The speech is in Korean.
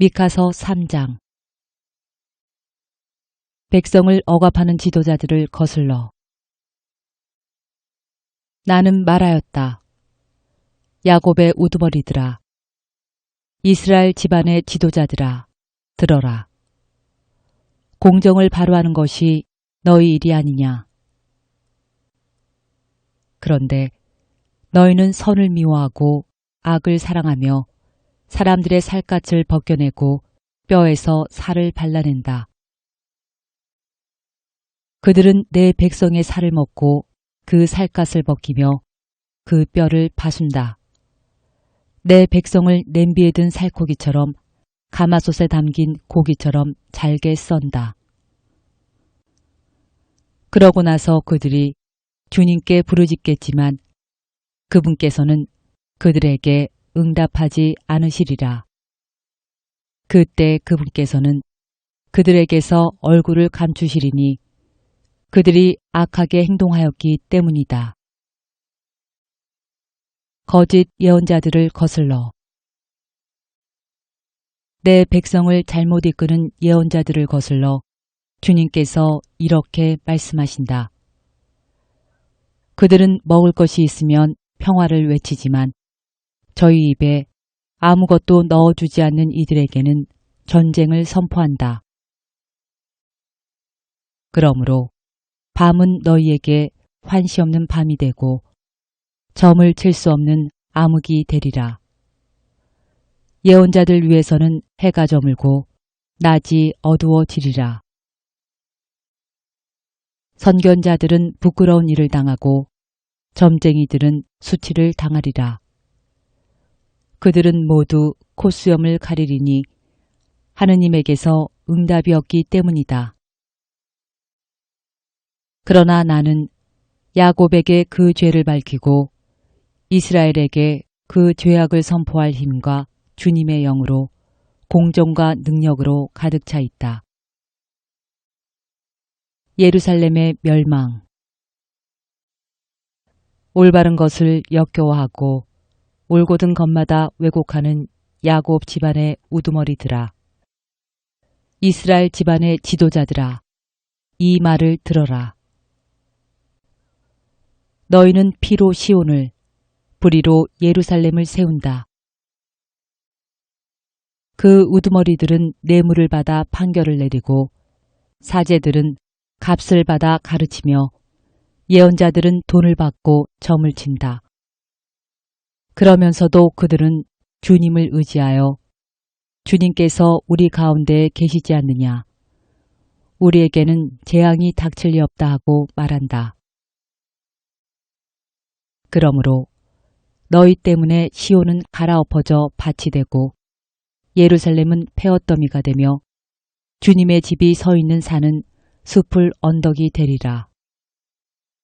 미카서 3장 백성을 억압하는 지도자들을 거슬러 나는 말하였다. 야곱의 우두머리들아 이스라엘 집안의 지도자들아 들어라. 공정을 바로하는 것이 너희 일이 아니냐. 그런데 너희는 선을 미워하고 악을 사랑하며 사람들의 살갗을 벗겨내고 뼈에서 살을 발라낸다. 그들은 내 백성의 살을 먹고 그 살갗을 벗기며 그 뼈를 파순다. 내 백성을 냄비에 든 살코기처럼 가마솥에 담긴 고기처럼 잘게 썬다. 그러고 나서 그들이 주님께 부르짖겠지만 그분께서는 그들에게 응답하지 않으시리라. 그때 그분께서는 그들에게서 얼굴을 감추시리니 그들이 악하게 행동하였기 때문이다. 거짓 예언자들을 거슬러 내 백성을 잘못 이끄는 예언자들을 거슬러 주님께서 이렇게 말씀하신다. 그들은 먹을 것이 있으면 평화를 외치지만 저희 입에 아무것도 넣어주지 않는 이들에게는 전쟁을 선포한다. 그러므로 밤은 너희에게 환시 없는 밤이 되고 점을 칠 수 없는 암흑이 되리라. 예언자들 위해서는 해가 저물고 낮이 어두워지리라. 선견자들은 부끄러운 일을 당하고 점쟁이들은 수치를 당하리라. 그들은 모두 콧수염을 가리리니 하느님에게서 응답이 없기 때문이다. 그러나 나는 야곱에게 그 죄를 밝히고 이스라엘에게 그 죄악을 선포할 힘과 주님의 영으로 공정과 능력으로 가득 차 있다. 예루살렘의 멸망 올바른 것을 역겨워하고 올곧은 것마다 왜곡하는 야곱 집안의 우두머리들아. 이스라엘 집안의 지도자들아. 이 말을 들어라. 너희는 피로 시온을, 불의로 예루살렘을 세운다. 그 우두머리들은 뇌물을 받아 판결을 내리고 사제들은 값을 받아 가르치며 예언자들은 돈을 받고 점을 친다. 그러면서도 그들은 주님을 의지하여 주님께서 우리 가운데 계시지 않느냐. 우리에게는 재앙이 닥칠 리 없다 하고 말한다. 그러므로 너희 때문에 시온은 갈아엎어져 밭이 되고 예루살렘은 폐어더미가 되며 주님의 집이 서 있는 산은 숲을 언덕이 되리라.